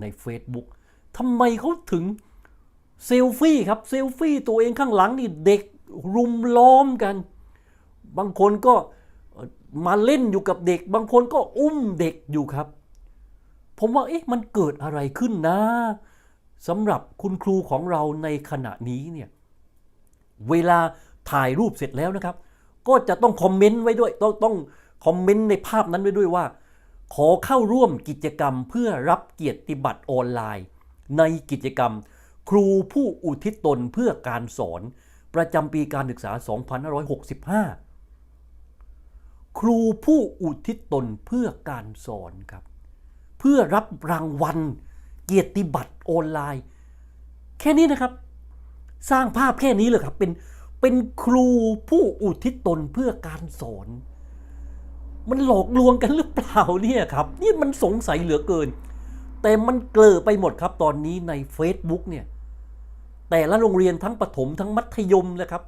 ใน Facebook ทำไมเขาถึงเซลฟี่ครับเซลฟี่ตัวเองข้างหลังนี่เด็กรุมล้อมกัน บางคนก็มาเล่นอยู่กับเด็ก บางคนก็อุ้มเด็กอยู่ครับ ผมว่าเอ๊ะมันเกิดอะไรขึ้นนะสำหรับคุณครูของเราในขณะนี้เนี่ยเวลาถ่ายรูปเสร็จแล้วนะครับ ก็จะต้องคอมเมนต์ไว้ด้วย ต้องต้องคอมเมนต์ในภาพนั้นไว้ด้วยว่า ขอเข้าร่วมกิจกรรมเพื่อรับเกียรติบัตรออนไลน์ ในกิจกรรม ครูผู้อุทิศตนเพื่อการสอน ประจำปีการศึกษา 2565 ครูผู้อุทิศตนเพื่อการสอนครับ เพื่อรับรางวัล เกียรติบัตรออนไลน์ แค่นี้นะครับ สร้างภาพแค่นี้เลยครับเป็นเป็นครูผู้อุทิศตนเพื่อการสอน มันหลอกลวงกันหรือเปล่าเนี่ยครับนี่มันสงสัยเหลือเกิน แต่มันเกลอไปหมดครับตอนนี้ใน Facebook เนี่ยแต่ละโรงเรียนทั้งประถมทั้งมัธยมนะครับ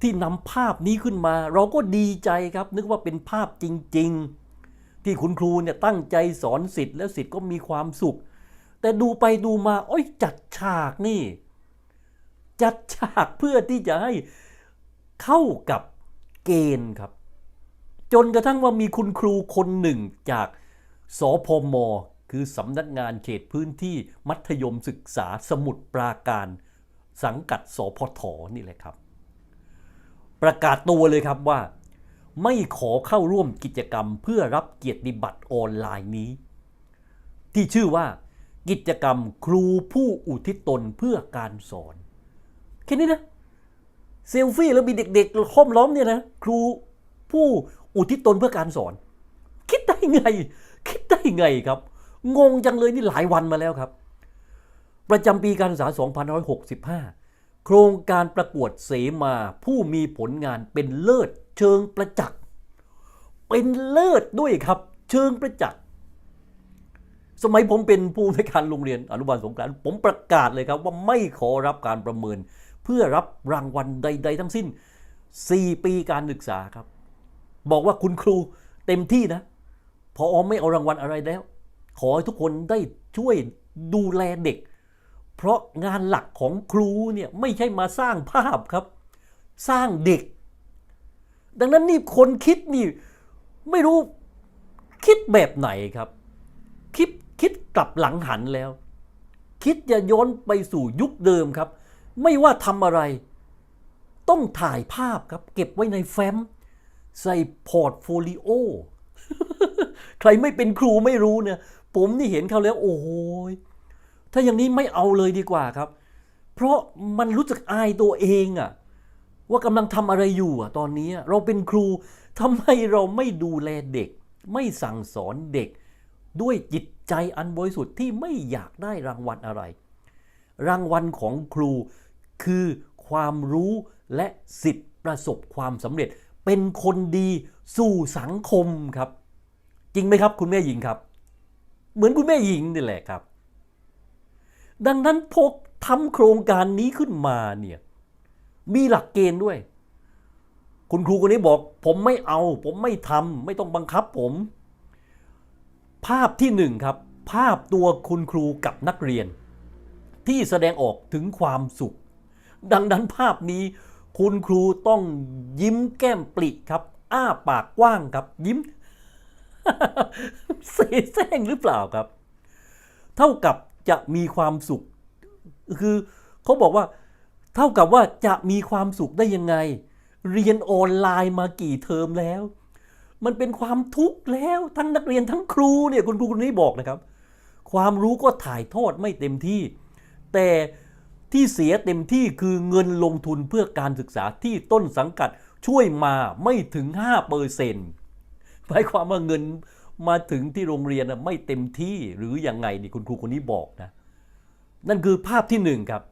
ที่นำภาพนี้ขึ้นมา เราก็ดีใจครับ นึกว่าเป็นภาพจริง ๆ ที่คุณครูเนี่ยตั้งใจสอนสิทธิ์แล้วสิทธิ์ก็มีความสุข แต่ดูไปดูมาโอ้ยจัดฉากนี่ จัดฉากเพื่อที่จะให้เข้ากับเกณฑ์ครับ จนกระทั่งว่ามีคุณครูคนหนึ่งจากสพม คือสำนักงานเขตพื้นที่มัธยมศึกษาสมุทรปราการ สังกัดสพทนี่แหละครับ ประกาศตัวเลยครับว่า ไม่ขอเข้าร่วมกิจกรรมเพื่อรับเกียรติบัตรออนไลน์นี้ ที่ชื่อว่ากิจกรรมครูผู้อุทิศตนเพื่อการสอนแค่นี้นะเซลฟี่แล้วมีเด็กๆห้อมล้อมเนี่ยนะครูผู้ อุทิศตนเพื่อการสอน คิดได้ไง คิดได้ไงครับ งงจังเลยนี่หลายวันมาแล้วครับ ประจำปีการศึกษา 2565 โครงการประกวดเสมาผู้มีผลงานเป็นเลิศเชิงประจักษ์เป็นเลิศด้วยครับ เชิงประจักษ์สมัยผมเป็นผู้ในการโรงเรียนอนุบาลสงกรานต์ผมประกาศเลยครับว่าไม่ขอรับการประเมิน เพื่อรับรางวัลใด ๆ ทั้งสิ้น 4 ปีการศึกษาครับ บอกว่าคุณครูเต็มที่นะพออไม่เอารางวัลอะไรแล้ว ขอให้ทุกคนได้ช่วยดูแลเด็ก เพราะงานหลักของครูเนี่ยไม่ใช่มาสร้างภาพครับ สร้างเด็ก ดังนั้นนี่คนคิดนี่ไม่รู้คิดแบบไหนครับ คิดคิดกลับหลังหันแล้ว คิดจะย้อนไปสู่ยุคเดิมครับ ไม่ว่าทำอะไร ต้องถ่ายภาพครับ เก็บไว้ในแฟ้ม ใส่พอร์ตโฟลิโอ ใครไม่เป็นครูไม่รู้เนี่ย ผมนี่เห็นเขาแล้ว โอ้โหยถ้าอย่างนี้ไม่เอาเลยดีกว่าครับ เพราะมันรู้จักอายตัวเองอะว่ากำลังทำอะไรอยู่อะตอนนี้เราเป็นครูทำไมเราไม่ดูแลเด็ก ไม่สั่งสอนเด็ก ด้วยจิตใจอันบริสุทธิ์ที่ไม่อยากได้รางวัลอะไร รางวัลของครูคือความรู้และสิทธิ์ประสบความสำเร็จ เป็นคนดีสู่สังคมครับ จริงไหมครับ คุณแม่หญิงครับ เหมือนคุณแม่หญิงนี่แหละครับ ดังนั้นพกทำโครงการนี้ขึ้นมาเนี่ยมีหลักเกณฑ์ด้วย คุณครูคนนี้บอก ผมไม่เอา ผมไม่ทำไม่ต้องบังคับผม ภาพที่หนึ่งครับ ภาพตัวคุณครูกับนักเรียน ที่แสดงออกถึงความสุข ดังนั้นภาพนี้ คุณครูต้องยิ้มแก้มปลิครับ อ้าปากกว้างครับ ยิ้มเสแสร้งหรือเปล่าครับ เท่ากับจะมีความสุข คือเขาบอกว่า เท่ากับว่าจะมีความสุขได้ยังไง เรียนออนไลน์มากี่เทอมแล้ว มันเป็นความทุกข์แล้วทั้งนักเรียนทั้งครูเนี่ยคุณครูคนนี้บอกนะครับ ความรู้ก็ถ่ายทอดไม่เต็มที่ แต่ ที่เสียเต็มที่คือเงินลงทุนเพื่อการศึกษาที่ต้นสังกัดช่วยมาไม่ถึง5เปอร์เซ็นต์หมายความว่าเงินมาถึงที่โรงเรียนไม่เต็มที่หรืออยังไงนี่คุณครูคนนี้บอกนะ นั่นคือภาพที่หนึ่งครับ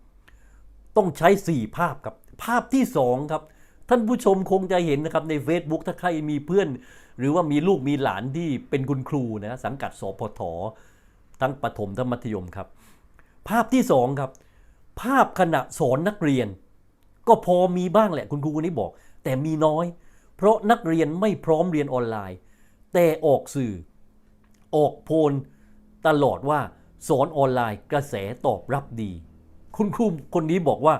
ต้องใช้ 4 ภาพครับ ภาพที่ 2 ครับ ท่านผู้ชมคงจะเห็นนะครับใน Facebook ถ้าใครมีเพื่อน หรือว่ามีลูกมีหลานที่เป็นคุณครูนะสังกัดสพททั้งประถมทั้งมัธยมครับ ภาพที่ 2 ครับ ภาพขณะสอนนักเรียน ก็พอมีบ้างแหละคุณครูคนนี้บอก แต่มีน้อย เพราะนักเรียนไม่พร้อมเรียนออนไลน์ แต่ออกสื่อ ออกโพลตลอดว่าสอนออนไลน์กระแสตอบรับดี คุณครูคนนี้บอกว่า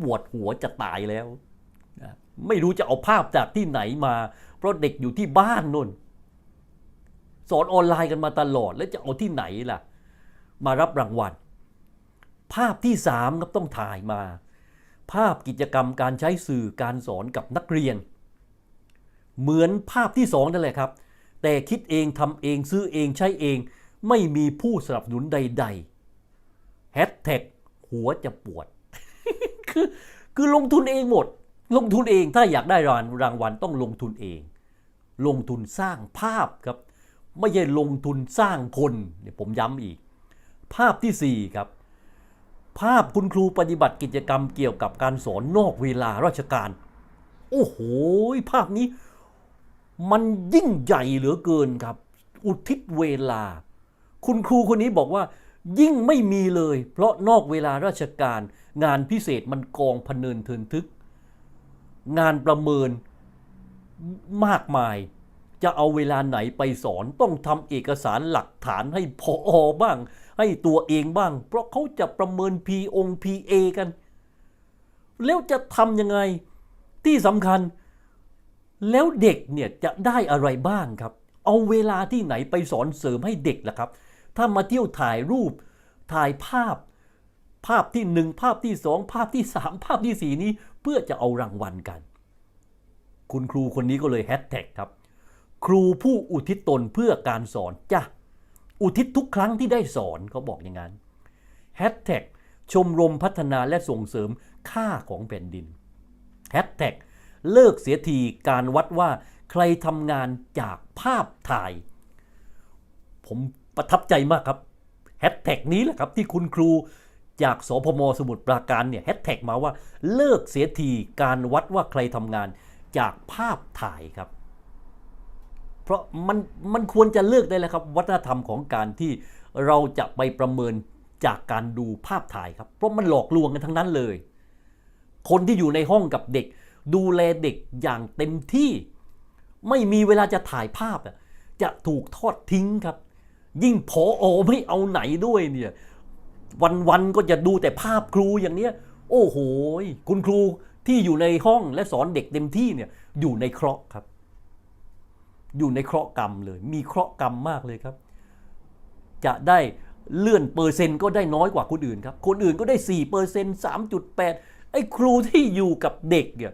ปวดหัวจะตายแล้ว ไม่รู้จะเอาภาพจากที่ไหนมา เพราะเด็กอยู่ที่บ้านนนสอนออนไลน์กันมาตลอดแล้วจะเอาที่ไหนล่ะ มารับรางวัล ภาพที่สามครับต้องถ่ายมา ภาพกิจกรรมการใช้สื่อการสอนกับนักเรียน เหมือนภาพที่สองนั่นแหละครับ แต่คิดเองทำเองซื้อเองใช้เอง ไม่มีผู้สนับสนุนใดๆแฮชแท็กหัวจะปวด คือคือลงทุนเองหมด ลงทุนเองถ้าอยากได้รางรางวัลต้องลงทุนเอง ลงทุนสร้างภาพครับ ไม่ใช่ลงทุนสร้างคนเนี่ยผมย้ำอีก ภาพที่สี่ครับ ภาพคุณครูปฏิบัติกิจกรรมเกี่ยวกับการสอนนอกเวลาราชการ โอ้โห ภาพนี้ มันยิ่งใหญ่เหลือเกินครับ อุทิศเวลา คุณครูคนนี้บอกว่า ยิ่งไม่มีเลย เพราะนอกเวลาราชการ งานพิเศษมันกองพเนินเทินทึก งานประเมินมากมาย จะเอาเวลาไหนไปสอนต้องทำเอกสารหลักฐานให้พออบ้าง ให้ตัวเองบ้าง เพราะเขาจะประเมิน P อง PA กัน แล้วจะทำยังไงที่สำคัญ แล้วเด็กเนี่ยจะได้อะไรบ้างครับ เอาเวลาที่ไหนไปสอนเสริมให้เด็กล่ะครับ ถ้ามาเที่ยวถ่ายรูป ถ่ายภาพ ภาพที่หนึ่งภาพที่สองภาพที่สามภาพที่สี่นี้เพื่อจะเอารางวัลกัน คุณครูคนนี้ก็เลยแฮชแท็กครับ ครูผู้อุทิศตนเพื่อการสอนจ้ะ อุทิศทุกครั้งที่ได้สอนเขาบอกอย่างนั้นแฮชแท็กชมรมพัฒนาและส่งเสริมค่าของแผ่นดินแฮชแท็กเลิกเสียทีการวัดว่าใครทำงานจากภาพถ่าย ผมประทับใจมากครับแฮชแท็กนี้แหละครับที่คุณครูจากสพมสมุทรปราการเนี่ยแฮชแท็กมาว่าเลิกเสียทีการวัดว่าใครทำงานจากภาพถ่ายครับ ราะมันมันควรจะเลิกได้แล้วครับ วัฒนธรรมของการที่เราจะไปประเมินจากการดูภาพถ่ายครับ เพราะมันหลอกลวงกันทั้งนั้นเลย คนที่อยู่ในห้องกับเด็ก ดูแลเด็กอย่างเต็มที่ ไม่มีเวลาจะถ่ายภาพจะถูกทอดทิ้งครับ ยิ่งพออไม่เอาไหนด้วยเนี่ยวันๆก็จะดูแต่ภาพครูอย่างเนี้ย โอ้โห คุณครูที่อยู่ในห้องและสอนเด็กเต็มที่เนี่ยอยู่ในเคราะห์ครับ อยู่ในเคราะห์กรรมเลย มีเคราะห์กรรมมากเลยครับ จะได้เลื่อนเปอร์เซ็นต์ก็ได้น้อยกว่าคนอื่นครับ คนอื่นก็ได้4เปอร์เซ็นต์3.8ไอ้ครูที่อยู่กับเด็กเนี่ย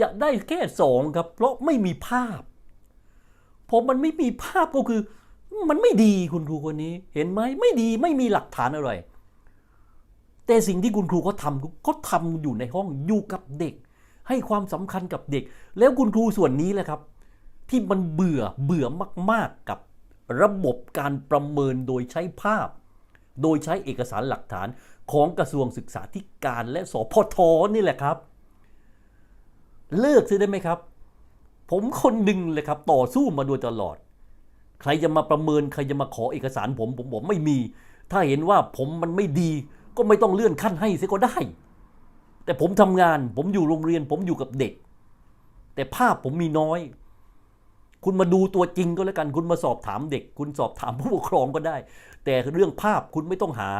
จะได้แค่สองครับ เพราะไม่มีภาพพอมันไม่มีภาพก็คือ มันไม่ดีคุณครูคนนี้ เห็นไหมไม่ดีไม่มีหลักฐานอะไร แต่สิ่งที่คุณครูเขาทำเขาทำอยู่ในห้องอยู่กับเด็ก ให้ความสำคัญกับเด็ก แล้วคุณครูส่วนนี้แหละครับ ที่มันเบื่อเบื่อมาก ๆ กับระบบการประเมินโดยใช้ภาพ โดยใช้เอกสารหลักฐานของกระทรวงศึกษาธิการและสพทนี่แหละครับ เลิกซิได้ไหมครับ ผมคนหนึ่งเลยครับ ต่อสู้มาโดยตลอด ใครจะมาประเมินใครจะมาขอเอกสารผม ผมบอกไม่มี ถ้าเห็นว่าผมมันไม่ดี ก็ไม่ต้องเลื่อนขั้นให้เสียก็ได้ แต่ผมทำงาน ผมอยู่โรงเรียน ผมอยู่กับเด็ก แต่ภาพผมมีน้อย คุณมาดูตัวจริงก็แล้วกัน คุณมาสอบถามเด็ก คุณสอบถามผู้ปกครองก็ได้ แต่เรื่องภาพคุณไม่ต้องหา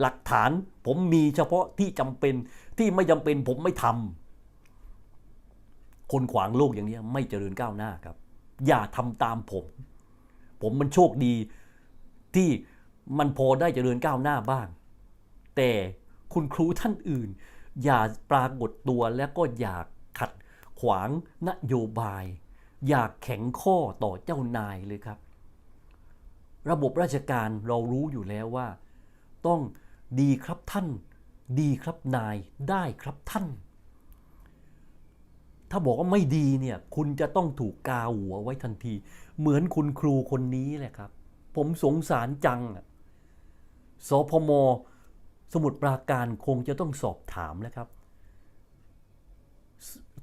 หลักฐานผมมีเฉพาะที่จำเป็นที่ไม่จำเป็นผมไม่ทำคนขวางโลกอย่างนี้ไม่เจริญก้าวหน้าครับ อย่าทำตามผม ผมมันโชคดีที่มันพอได้เจริญก้าวหน้าบ้าง แต่คุณครูท่านอื่น อย่าปรากฏตัวและก็อย่าขัดขวางนโยบาย อย่าแข็งข้อต่อเจ้านายเลยครับ ระบบราชการเรารู้อยู่แล้วว่า ต้องดีครับท่าน ดีครับนายได้ครับท่าน ถ้าบอกว่าไม่ดีเนี่ยคุณจะต้องถูกกาหัวไว้ทันที เหมือนคุณครูคนนี้แหละครับ ผมสงสารจังอะสพมสมุดปราการคงจะต้องสอบถามแล้วครับ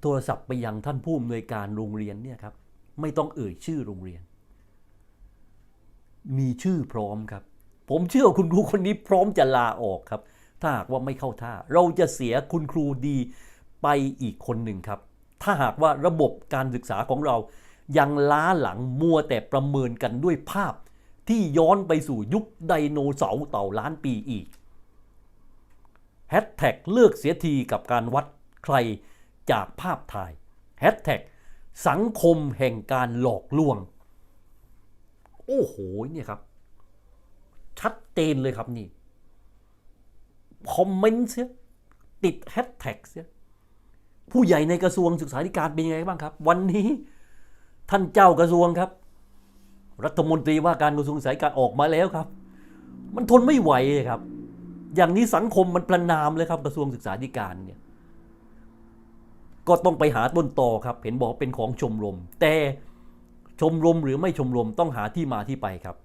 โทรศัพท์ไปยังท่านผู้อำนวยการโรงเรียนเนี่ยครับไม่ต้องเอ่ยชื่อโรงเรียน มีชื่อพร้อมครับ ผมเชื่อคุณครูคนนี้พร้อมจะลาออกครับ ถ้าหากว่าไม่เข้าท่า เราจะเสียคุณครูดีไปอีกคนหนึ่งครับ ถ้าหากว่าระบบการศึกษาของเรายังล้าหลังมัวแต่ประเมินกันด้วยภาพ ที่ย้อนไปสู่ยุคไดโนเสาร์เต่าล้านปีอีกแฮชแท็กเลิกเสียทีกับการวัดใคร จากภาพถ่ายแฮชแท็กสังคมแห่งการหลอกลวง โอ้โหเนี่ยครับ ชัดเจนเลยครับนี่คอมเมนต์เสียติดแฮชแท็กเสียผู้ใหญ่ในกระทรวงศึกษาธิการเป็นยังไงบ้างครับ วันนี้ท่านเจ้ากระทรวงครับ รัฐมนตรีว่าการกระทรวงศึกษาธิการออกมาแล้วครับ มันทนไม่ไหวเลยครับ อย่างนี้สังคมมันประนามเลยครับกระทรวงศึกษาธิการเนี่ย ก็ต้องไปหาต้นตอครับ เห็นบอกเป็นของชมรม แต่ชมรมหรือไม่ชมรมต้องหาที่มาที่ไปครับ